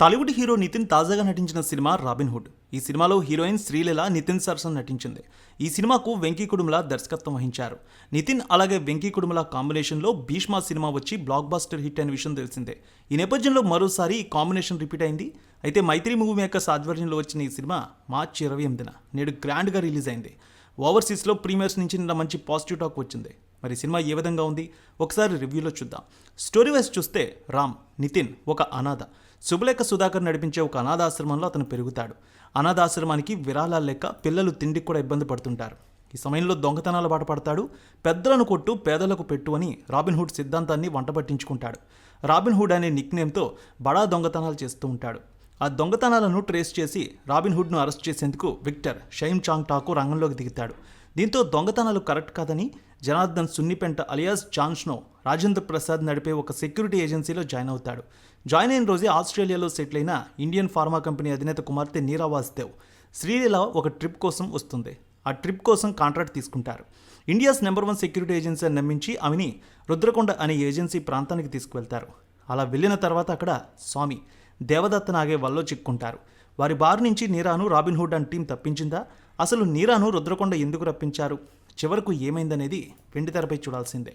Tollywood hero Nitin తాజాగా నటించిన cinema robin hood. ఈ సినిమాలో హీరోయిన్ శ్రీలీల నితిన్ సర్సన్ నటించింది. ఈ సినిమాకు వెంకీ కుడుముల దర్శకత్వం వహించారు. నితిన్ అలాగే వెంకీ కుడుముల కాంబినేషన్లో భీష్మా సినిమా వచ్చి బ్లాక్ బాస్టర్ హిట్ అనే విషయం తెలిసిందే. ఈ నేపథ్యంలో మరోసారి ఈ కాంబినేషన్ రిపీట్ అయింది. అయితే మైత్రి మూవీ మేకర్స్ ఆధ్వర్యంలో వచ్చిన ఈ సినిమా మార్చి ఇరవై ఎనిమిదిన నేడు గ్రాండ్గా రిలీజ్ అయింది. ఓవర్సీస్లో ప్రీమియర్స్ నుంచి నిన్న మంచి పాజిటివ్ టాక్ వచ్చింది. మరి సినిమా ఏ విధంగా ఉంది? ఒకసారి రివ్యూలో చూద్దాం. స్టోరీ వైజ్ చూస్తే రామ్ నితిన్ ఒక అనాథ. శుభలేఖ సుధాకర్ నడిపించే ఒక అనాథాశ్రమంలో అతను పెరుగుతాడు. అనాథాశ్రమానికి విరాళాలు లెక్క పిల్లలు తిండికి కూడా ఇబ్బంది పడుతుంటారు. ఈ సమయంలో దొంగతనాల బాట పడతాడు. పెద్దలను కొట్టు పేదలకు పెట్టు అని రాబిన్హుడ్ సిద్ధాంతాన్ని వంట పట్టించుకుంటాడు. రాబిన్హుడ్ అనే నిక్నేమ్తో బడా దొంగతనాలు చేస్తూ ఉంటాడు. ఆ దొంగతనాలను ట్రేస్ చేసి రాబిన్హుడ్ను అరెస్ట్ చేసేందుకు విక్టర్ షైమ్ చాంగ్ టాకు రంగంలోకి దిగుతాడు. దీంతో దొంగతనాలు కరెక్ట్ కాదని Janardhan Sunnipenta alias Jon Snow Rajendra Prasad నడిపే ఒక సెక్యూరిటీ ఏజెన్సీలో జాయిన్ అవుతాడు. జాయిన్ అయిన రోజే ఆస్ట్రేలియాలో సెటిల్ అయిన ఇండియన్ ఫార్మా కంపెనీ అధినేత కుమార్తె నీరా వాసుదేవ్ శ్రీలీల ఒక ట్రిప్ కోసం వస్తుంది. ఆ ట్రిప్ కోసం కాంట్రాక్ట్ తీసుకుంటారు. India's number one security agency అని నమ్మించి ఆమెని రుద్రకొండ అనే ఏజెన్సీ ప్రాంతానికి తీసుకువెళ్తారు. అలా వెళ్ళిన తర్వాత అక్కడ స్వామి దేవదత్త నాగే వల్లో చిక్కుంటారు వారి బారి నుంచి నీరాను రాబిన్హుడ్ అండ్ టీం తప్పించిందా? అసలు నీరాను రుద్రకొండ ఎందుకు రప్పించారు? చివరకు ఏమైందనేది వెండి తెరపై చూడాల్సిందే.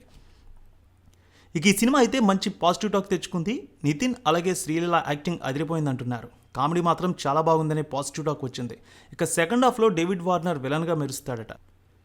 ఇక ఈ సినిమా అయితే మంచి పాజిటివ్ టాక్ తెచ్చుకుంది. నితిన్ అలాగే శ్రీలీల యాక్టింగ్ అదిరిపోయింది అంటున్నారు కామెడీ మాత్రం చాలా బాగుందనే పాజిటివ్ టాక్ వచ్చింది. ఇక సెకండ్ హాఫ్లో డేవిడ్ వార్నర్ విలన్గా మెరుస్తాడట.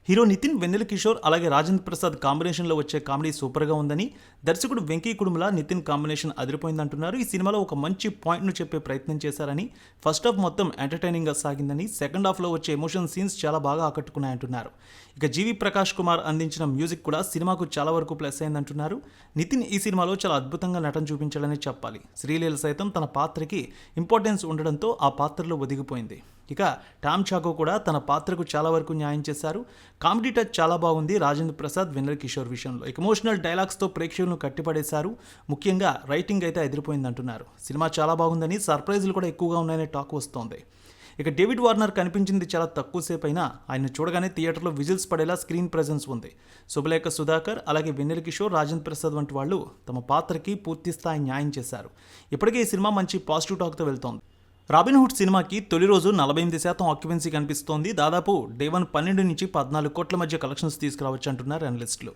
హీరో నితిన్ వెన్నెల కిషోర్ అలాగే రాజేంద్ర ప్రసాద్ కాంబినేషన్లో వచ్చే కామెడీ సూపర్గా ఉందని దర్శకుడు వెంకీ కుడుముల నితిన్ కాంబినేషన్ అదిరిపోయిందంటున్నారు. ఈ సినిమాలో ఒక మంచి పాయింట్ను చెప్పే ప్రయత్నం చేశారని ఫస్ట్ హాఫ్ మొత్తం ఎంటర్టైనింగ్గా సాగిందని సెకండ్ హాఫ్లో వచ్చే ఎమోషన్ సీన్స్ చాలా బాగా ఆకట్టుకున్నాయంటున్నారు. ఇక జీవి ప్రకాష్ కుమార్ అందించిన మ్యూజిక్ కూడా సినిమాకు చాలా వరకు ప్లస్ అయిందంటున్నారు. నితిన్ ఈ సినిమాలో చాలా అద్భుతంగా నటన చూపించాలని చెప్పాలి. శ్రీలీల సైతం తన పాత్రకి ఇంపార్టెన్స్ ఉండడంతో ఆ పాత్రలో ఒదిగిపోయింది. ఇక టామ్ చాకో కూడా తన పాత్రకు చాలా వరకు న్యాయం చేశారు. కామెడీ టచ్ చాలా బాగుంది రాజేంద్ర ప్రసాద్ విన్నర్ కిషోర్ విషయంలో. ఎమోషనల్ డైలాగ్స్తో ప్రేక్షకులను కట్టిపడేశారు. ముఖ్యంగా రైటింగ్ అయితే ఎదిరిపోయింది అంటున్నారు. సినిమా చాలా బాగుందని సర్ప్రైజులు కూడా ఎక్కువగా ఉన్నాయనే టాక్ వస్తోంది. ఇక డేవిడ్ వార్నర్ కనిపించింది చాలా తక్కువ సేపు అయినా ఆయన చూడగానే థియేటర్లో విజిల్స్ పడేలా స్క్రీన్ ప్రెజెన్స్ ఉంది. శుభలేఖ సుధాకర్ అలాగే వెన్నెల కిషోర్ రాజేంద్ర ప్రసాద్ వంటి వాళ్ళు తమ పాత్రకి పూర్తి స్థాయి న్యాయం చేశారు. ఇప్పటికే ఈ సినిమా మంచి పాజిటివ్ టాక్తో వెళ్తోంది. రాబిన్హుడ్ సినిమాకి తొలి రోజు నలభై ఎనిమిది శాతం ఆక్యుపెన్సీ కనిపిస్తోంది. దాదాపు డే వన్ పన్నెండు నుంచి పద్నాలుగు కోట్ల మధ్య కలెక్షన్స్ తీసుకురావచ్చు అంటున్నారు అనలిస్టులు